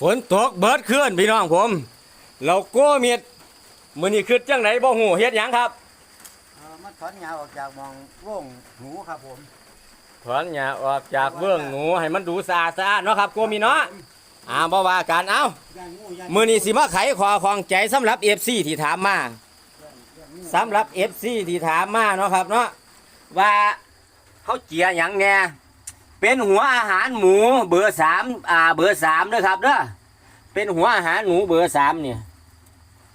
ฝนตกเบิดเคลื่อนพี่น้องผมเราโก้เมียดมือนี้คือจังไหนบ่หูเฮ็ดหยังครับเอ่อมันถอนหญ้าออกจากหมองโว่งหนูครับผมถอนหญ้าออกจากเบื้องหนูให้มันดูสะอาดสะอาดเนาะครับโกมีเนาะอ่าบ่ว่ากันเอ้าย่างงูย่างมือนี้สิมาไขขอของใจสำหรับ FC ที่ถามมาย่างงูสำหรับ FC ที่ถามมาเนาะครับเนาะว่าเขาเจียหยังแน่ เป็นหัวอาหารหมูเบอร์สามอ่าเบอร์สามเด้อครับเด้อเป็นหัวอาหารหมูเบอร์สามเนี่ย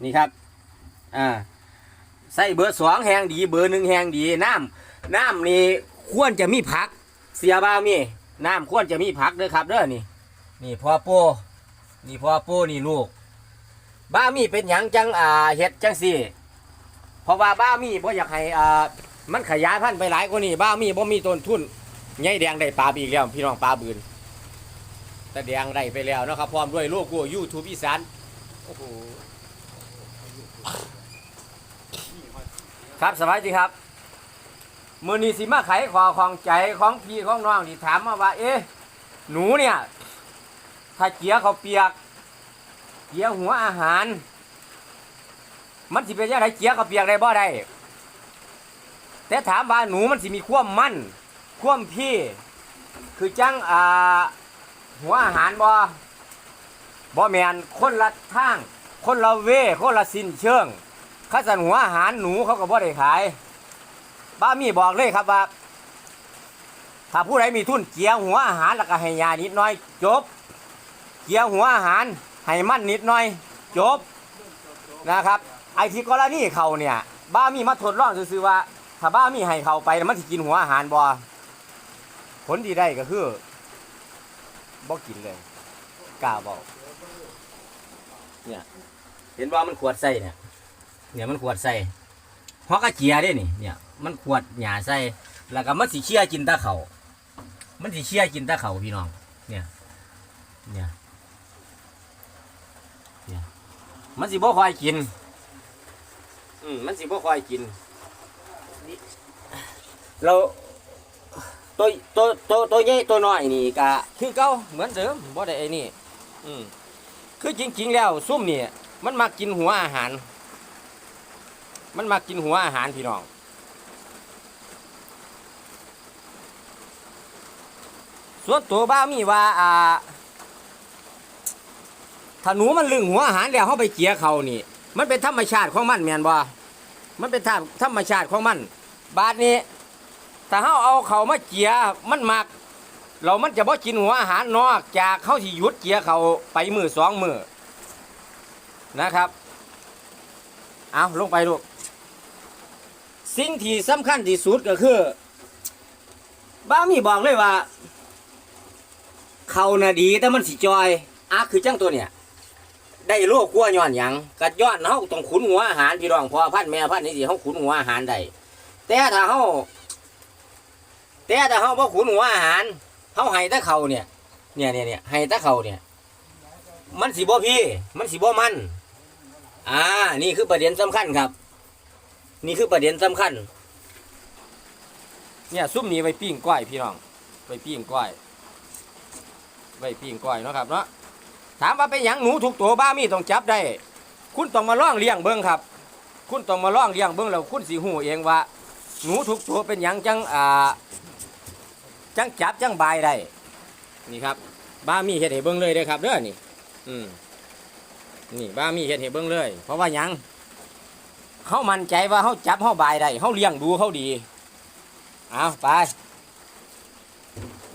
นี่ครับอ่าใส่เบอร์สองแหงดี เบอร์หนึ่งแหงดีน้ำน้ำนี่ควรจะมีผัก เสียบ้ามีน้ำควรจะมีผักเด้อครับเด้อนี่ นี่พ่อโป้นี่พ่อโป้นี่ลูก บ้ามีเป็นหยังจังอ่าเฮ็ดจังสี่เพราะว่าบ้ามีบ่อยากให้อ่ามันขยายพันธุ์ไปหลายกว่านี้บ้ามีบ่มีต้นทุน ใหญ่แดงได้ปลาไปอีกแล้วพี่น้องปลาบืนแต่แดงได้ไปแล้วนะครับพร้อมด้วยโลโก้ยูทูบอีสานโอ้โหครับสวัสดีครับมือนี้สิมาไขขอของใจของพี่ของน้องที่ถามมาว่า เอ๊ะหนูเนี่ย ถ้าเกียเขาเปียก เกียหัวอาหาร มันสิเป็นยังไงเกียเขาเปียกได้บ่ได้แต่ถามว่าหนูมันสิมีความมั่น ความพี่คือจังอ่าหัวอาหารบ่บ่แมนคนละทาง คนละเวคนละสิ้นเชิงข้าสันหัวอาหารหนูเขาก็บ่ได้ขาย บ้ามีบอกเลยครับว่า ถ้าผู้ใดมีทุนเกียวหัวอาหารแล้วก็ให้ยานิดหน้อย จบ เกียวหัวอาหารให้มันนิดหน่อย จบนะครับ ไอที่กรณีเขาเนี่ย บ้ามีมาทดลองซื่อว่า ถ้าบ้ามีให้เขาไปมันสิกินหัวอาหารบ่ ผลดีได้ก็คือบ่กินเลยกล้าบอกเนี่ย เห็นว่ามันขวดใส่เนี่ย เนี่ยมันขวดใส่เพราะก็เจียได้นี่ เนี่ย มันขวดหยาใส่แล้วก็มันสิเชี่ยกินตะเขามันสิเชี่ยกินตะเขาพี่น้อง เนี่ย เนี่ยเนี่ยมันสิบ่ค่อยกิน อืมมันสิบ่ค่อยกินเรา ตัวตัวตัวตัวใหญ่ตัวน้อยนี่ก็คือเก่าเหมือนเดิมบ่ได้ไอ้นี่อืมคือจริง ๆ แล้วซุ่มนี่มันมากินหัวอาหาร มันมากินหัวอาหารพี่น้องส่วนตัวบ้ามีว่าอ่าถ้าหนูมันลึงหัวอาหารแล้วเขาไปเจียเขานี่ มันเป็นธรรมชาติของมันแมนบ่มันเป็นธรรมธรรมชาติของมัน บาดนี้ ถ้าเขาเอาเขามาเจียมันมัก เรามันจะบ่กินหัวอาหารนอกจากเขาที่หยุดเจียเขาไปมือสองมือนะครับ เอาลงไปลูกสิ่งที่สำคัญที่สุดก็คือบ้ามีบอกเลยว่า เขาน่ะดีแต่มันสิจอยอะคือจังตัวเนี่ยได้โลกกลัวย้อนหยังกัดย้อนเฮาต้องขุนหัวอาหารพี่รองพอพันแม่พันนี่สิเฮาขุนหัวอาหารได้แต่ถ้าเฮา แต่ถ้าเฮาบ่ขุนหัวอาหารเฮาให้แต่เขาเนี่ย เนี่ยเนี่ยเนี่ยให้แต่เขาเนี่ย มันสิบ่พี่ มันสิบ่มัน อ่า นี่คือประเด็นสำคัญครับ นี่คือประเด็นสำคัญ เนี่ยซุ่มนี้ไว้ปิ้งก้อยพี่น้องไว้ปิ้งก้อยไว้ปิ้งก้อยเนาะครับเนาะถามว่าเป็นหยังหนูทุกตัวบ้ามีต้องจับได้ คุณต้องมาล่องเลี้ยงเบิ้งครับ คุณต้องมาล่องเลี้ยงเบิ้งแล้วคุณสิหูเองว่า หนูทุกตัวเป็นหยังจังอ่า จังจับจังบายได้นี่ครับบ้ามีเห็ดให้เบิ้งเลยเด้อครับเด้อนี่อืมนี่บ้ามีเห็ดให้เบิ้งเลย เพราะว่ายังเขามั่นใจว่าเขาจับเขาบายได้เขาเลี้ยงดูเขาดีเอาไป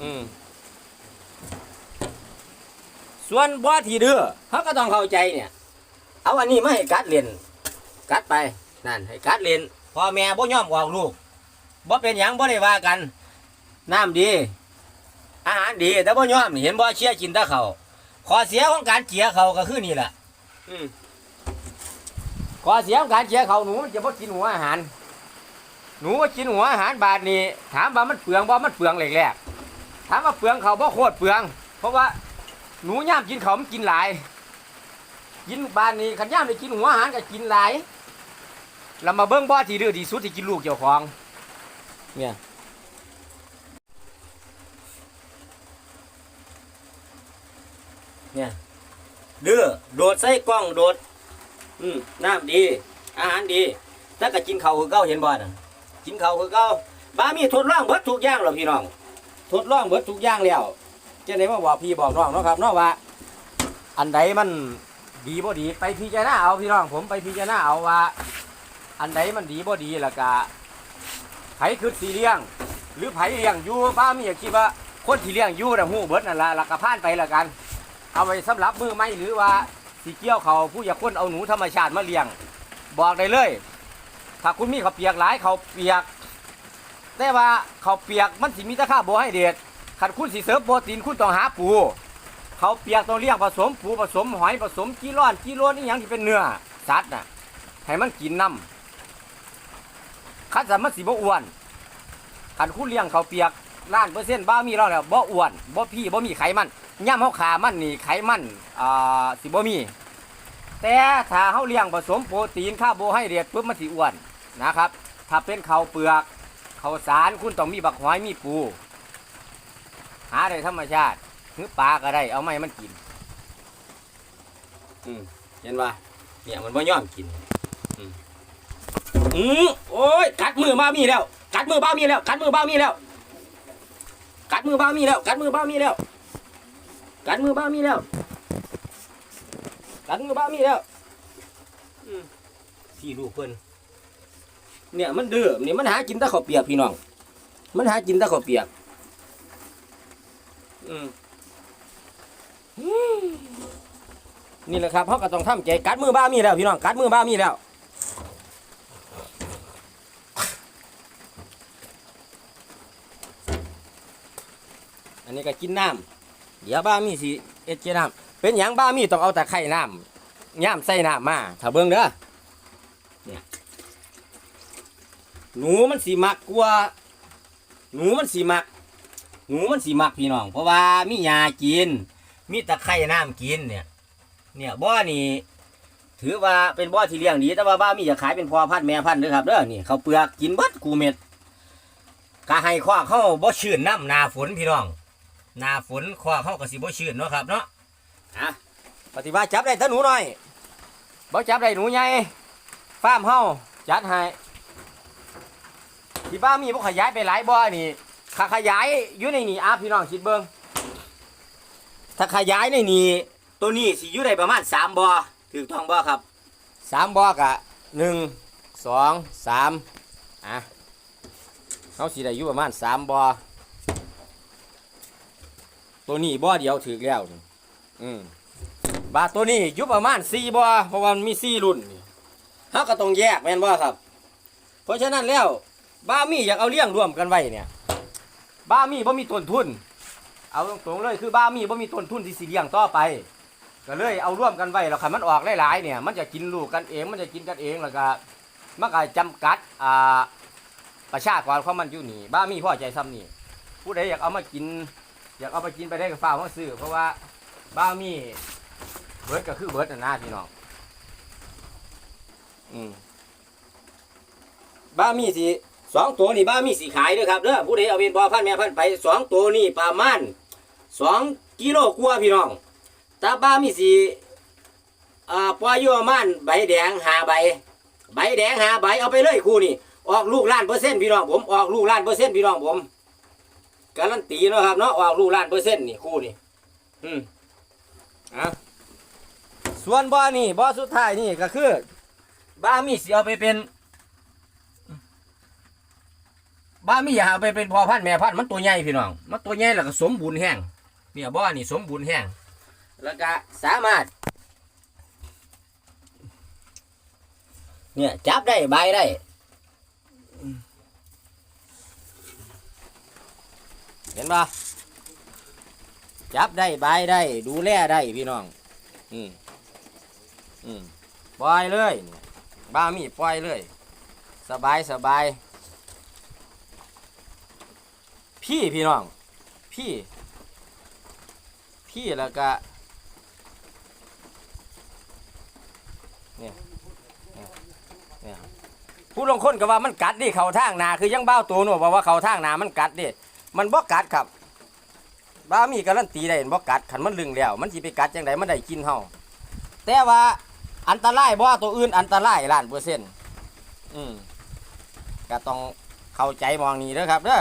อืมส่วนบ่ที่ดื้อเขาก็ต้องเข้าใจเนี่ย เอาอันนี้มาให้กัดเรียนกัดไปนั่นให้กัดเรียนพ่อแม่บ่ยอมออกลูกบ่เป็นหยังบ่ได้ว่ากัน น้ำดี อาหารดี แต่บ่ยอมนี่เห็นบ่เชี่ยกินแตะเขาข้อเสียของการเจียเขาก็คือนี่แหละอืมข้อเสียของการเจียเขาหนูมันจะบ่กินหัวอาหาร หนูว่ากินหัวอาหารบาทนี้ถามว่ามันเปลืองบ่มันเปลืองแรกๆถามว่าเปลืองเขาบ่โคตรเปลือง เพราะว่าหนูย่ามกินเขาวมันกินหลาย กินบ้านนี้ขันย่ามได้กินหัวอาหารก็กินหลายเรามาเบิ้งบ่อที่ดื้อที่สุดที่กินลูกเจ้าของเนี่ย เนี่ยเดื้อโดดใส่กล้องโดด อืมน้ำดี อาหารดีแต่ก็กินข้าวคือเก่าเห็นบ่น่ะกินข้าวคือเก่าบ้ามีทดลองเบิดทุกอย่างหรอพี่น้องทดลองเบิดทุกอย่างแล้วจะได้มาบอกพี่บอกน้องเนาะครับเนาะว่า อันใดมันดีบ่ดีไปพิจารณาเอาพี่น้องผมไปพิจารณาเอาว่า อันใดมันดีบ่ดีล้วก็ไผคือสีเลี้ยง หรือไผเลี้ยงอยู่บ้ามีอยากคิดว่าคนที่เลี้ยงอยู่น่ะฮู้เบิดนั่นล่ะล้วก็ผ่านไปล้วกัน เอาไว้สำหรับมือใหม่หรือว่าสีเกี่ยวเขาผู้อยากคนเอาหนูธรรมชาติมาเลี้ยง บอกได้เลย ถ้าคุณมีเขาเปียกหลายเขาเปียก แต่ว่าเขาเปียกมันสิมีตะค่าโบให้เด็ดขัดคุณสีเสริมโปรตีนคุณต้องหาปูเขาเปียกต้องเลี้ยงผสมปูผสมหอยผสมกีร้อนกีโลนี่ยังที่เป็นเนื้อสัตว์น่ะให้มันกินน้ำคัดสมันสิบ่อ้วนขันคุณเลี้ยงเขาเปียก ล้านเปอร์เซ็นต์บ้ามีเราแล้วบ่อ้วนบ่พี่บ่มีไขมันย่ำเขาขามันนี่ไขมันอ่าสิบ่มี แต่ถ้าเขาเลี้ยงผสมโปรตีนคาร์โบไฮเดรตปุ๊บมันสิอ้วนนะครับ ถ้าเป็นข้าวเปลือกข้าวสารคุณต้องมีบักหอยมีปู หาได้ธรรมชาติหรือปลาก็ได้เอาไม่มันกินอืมเห็นปะเนี่ยมันไม่ยอมกิน อืมอืมโอ้ยกัดมือบ้ามีแล้ว กัดมือบ้ามีแล้ว กัดมือบ้ามีแล้ว กัดมือบ้ามีแล้ว กัดมือบ้ามีแล้ว กัดมือบ้ามีแล้ว กัดมือบ้ามีแล้วอืมสี่ลูกเพิ่นเนี่ยมันดื้อเนี่ยมันหากินแตะข้าวเปียกพี่น้อง มันหากินแตะข้าวเปียกอืมอืมนี่แหละครับเขาก็ต้องทำใจกัดมือบ้ามีแล้วพี่น้อง กัดมือบ้ามีแล้ว อันนี้ก็กินน้ำเดี๋ยวบ้ามีสิเอ็ดเจน้ำเป็นอย่างบ้ามีต้องเอาแต่ไข่น้ำย่ามใส่น้ำมาถ้าเบิ่งเด้อเนี่ยหนูมันสีมักกว่าหนูมันสีมัก หนูมันสีมักพี่น้อง เพราะว่ามียากิน มีตะไคร่น้ำกินเนี่ย เนี่ยบ่อนี่ถือว่าเป็นบ่อที่เลี้ยงดี แต่ว่าบ้ามีจะขายเป็นพอพันแม่พันเด้อครับเด้อนี่เขาเปลือกกินเบิดกูเม็ดกะให้ข้อเข้าบ่ชื้นน้ำหนาฝนพี่น้อง หนาฝนข้อเข้าก็สิบ่ชื้นเนาะครับเนาะอะปฏิบัติจับได้แตาหนูหน่อยบ่จับได้หนูใหญ่ฟาร์มเฮาจัดให้ที่บ้ามีบ่ขยายไปหลายบ่อนี่ถ้าขยายอยู่ในนี่อาพี่น้องคิดเบิ้งถ้าขยายในนี่ตัวนี้สิอยู่ในประมาณสามบอถูกต้องบอครับสามบอกะหนึ่งสองสามอะเขาสิได้อยู่ประมาณสามบอ ตัวนี้บ่อเดียวถือแล้วนี่อืมบาทตัวนี้ยู่ประมาณสี่บ่อเพราะว่ามันมีสี่รุ่นนี่เขาก็ต้องแยกแม่นบอครับ เพราะฉะนั้นแล้วบ้ามีอยากเอาเลี้ยงรวมกันไว้เนี่ย บ้ามีบ่มีต้นทุน เอาตรงๆเลยคือบ้ามีบ่มีต้นทุนที่สิเลี้ยงต่อไปก็เลยเอาร่วมกันไว้แล้วคันมันออกหลายๆเนี่ย มันจะกินลูกกันเองมันจะกินกันเองแล้วก็มันก็จำกัดอ่าประชากรของมันอยู่นี่บ้ามีพ่อใจซ้ำนี่ผู้ใดอยากเอามากิน อยากเอาไปกินไปได้ก็ฟ้ากมาซื้อเพราะว่าบ้ามีเบิร์ดก็คือเบิร์ดน่ะนะพี่น้องอืมบ้ามีสิสองตัวนี่บ้ามีสีขายด้วยครับเด้อผู้ใดเอาเป็นพ่อพันแม่พันไปสองตัวนี่ประมาณสองกิโลกว่าพี่น้องแต่บ้ามีสีอ่าปล่อยอยู่ประมาณใบแดงหาใบ ใบแดงหาใบเอาไปเลยคู่นี่ออกลูกล้านเปอร์เซ็นต์พี่น้องผมออกลูกล้านเปอร์เซ็นต์พี่น้องผม การันตีเนาะครับเนาะออกลูกล้านเปอร์เซ็นต์นี่คู่นี่อืมอะส่วนบ่อนี่บ่อสุดท้ายนี่ก็คือบ้ามีสีเอาไปเป็นบ้ามีอยากเอาไปเป็นพ่อพันธุ์แม่พันธุ์มันตัวใหญ่พี่น้อง มันตัวใหญ่แล้วก็สมบูรณ์แห้งเนี่ยบ่อนี่สมบูรณ์แห้งแล้วก็สามารถ เนี่ยจับได้ใบได้ ห็นปะจับได้ใบได้ ดูแลได้พี่น้อง อืมอืมปล่อยเลยบ้ามีปล่อยเลย สบายสบาย พี่พี่น้อง พี่ พี่แล้วก็เนี่ยเนี่ยเนี่ยผู้ลงคนก็ว่ามันกัดดิเขาทางนาคือยังเบ้าตัวหนูบอกว่าเขาทางนามันกัดดิ มันบ่กัดครับบ้ามีการันตีได้บ่กัดขันมันลึงแล้ว มันสิไปกัดจังไดมันได้กินเฮาแต่ว่าอันตรายบ่ตัวอื่นอันตรายล้านเปอร์เซ็นต์อืมก็ต้องเข้าใจมองนี้เด้อครับเด้อ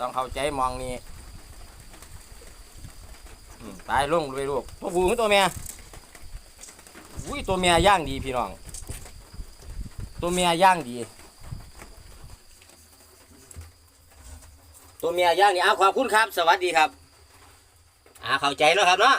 ต้องเข้าใจมองนี้อืมตายลงเลยลูกตัวผู้ตัวเมียอุ้ยตัวเมียย่างดีพี่น้อง ตัวเมียย่างดี ตัวเมียย่างนี่เอาขอบคุณครับ สวัสดีครับอ่าเข้าใจแล้วครับเนาะ